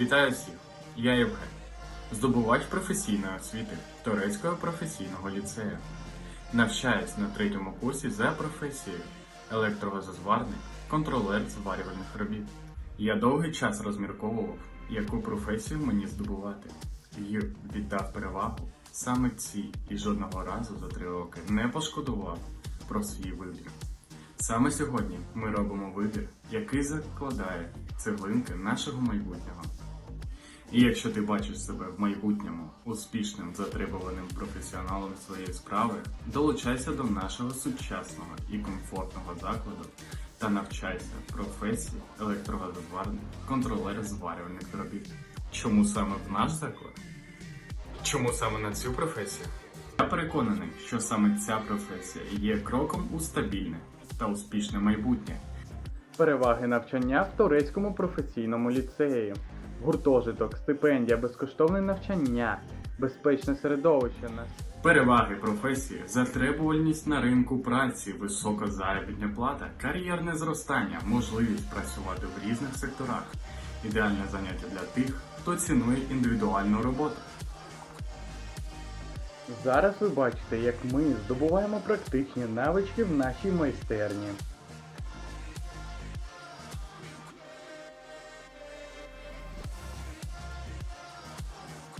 Вітаю всіх! Я Євген, здобувач професійної освіти Турецького професійного ліцею. Навчаюсь на третьому курсі за професією електрогазозварник, контролер зварювальних робіт. Я довгий час розмірковував, яку професію мені здобувати, і віддав перевагу саме цій і жодного разу за три роки не пошкодував про свій вибір. Саме сьогодні ми робимо вибір, який закладає цеглинки нашого майбутнього. І якщо ти бачиш себе в майбутньому успішним затребуваним професіоналом своєї справи, долучайся до нашого сучасного і комфортного закладу та навчайся професії електрогазозварник, контролер зварювальних робіт. Чому саме в наш заклад? Чому саме на цю професію? Я переконаний, що саме ця професія є кроком у стабільне та успішне майбутнє. Переваги навчання в турецькому професійному ліцеї. Гуртожиток, стипендія, безкоштовне навчання, безпечне середовище на Переваги професії, затребувальність на ринку праці, висока заробітня плата, кар'єрне зростання, можливість працювати в різних секторах. Ідеальне заняття для тих, хто цінує індивідуальну роботу. Зараз ви бачите, як ми здобуваємо практичні навички в нашій майстерні.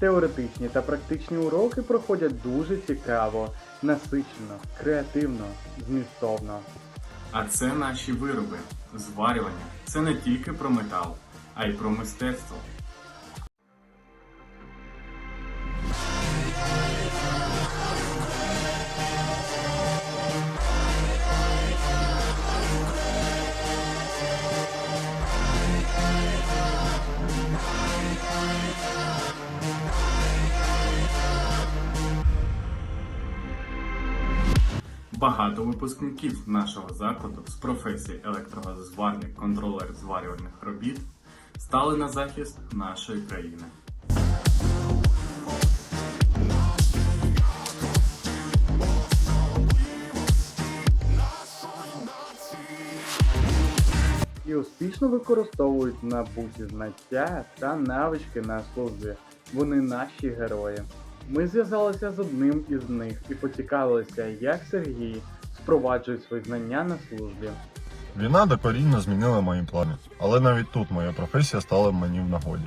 Теоретичні та практичні уроки проходять дуже цікаво, насичено, креативно, змістовно. А це наші вироби. Зварювання це не тільки про метал, а й про мистецтво. Багато випускників нашого закладу з професії електрогазозварник, контролер зварювальних робіт стали на захист нашої країни. і успішно використовують набуті знаття та навички на службі. Вони наші герої. Ми зв'язалися з одним із них і поцікавилися, як Сергій впроваджує свої знання на службі. Війна докорінно змінила мої плани, але навіть тут моя професія стала мені в нагоді.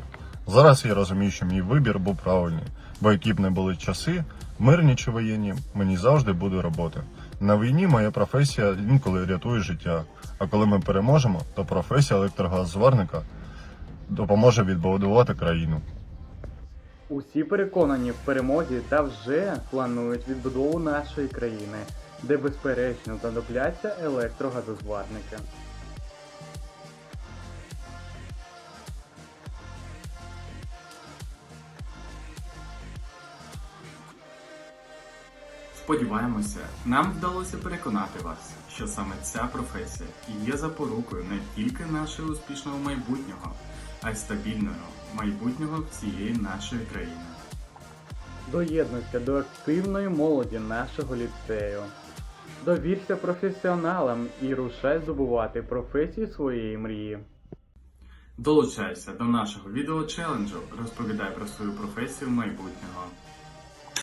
Зараз я розумію, що мій вибір був правильний, бо які б не були часи, мирні чи воєнні, мені завжди буде робота. На війні моя професія інколи рятує життя, а коли ми переможемо, то професія електрогаззварника допоможе відбудувати країну. Усі переконані в перемозі та вже планують відбудову нашої країни, де безперечно знадобляться електрогазозварники. Сподіваємося, нам вдалося переконати вас, що саме ця професія є запорукою не тільки нашого успішного майбутнього, а й стабільного майбутнього всієї нашої країни. Доєднуйся до активної молоді нашого ліцею. Довірся професіоналам і рушай здобувати професію своєї мрії. Долучайся до нашого відео челенджу, розповідай про свою професію майбутнього.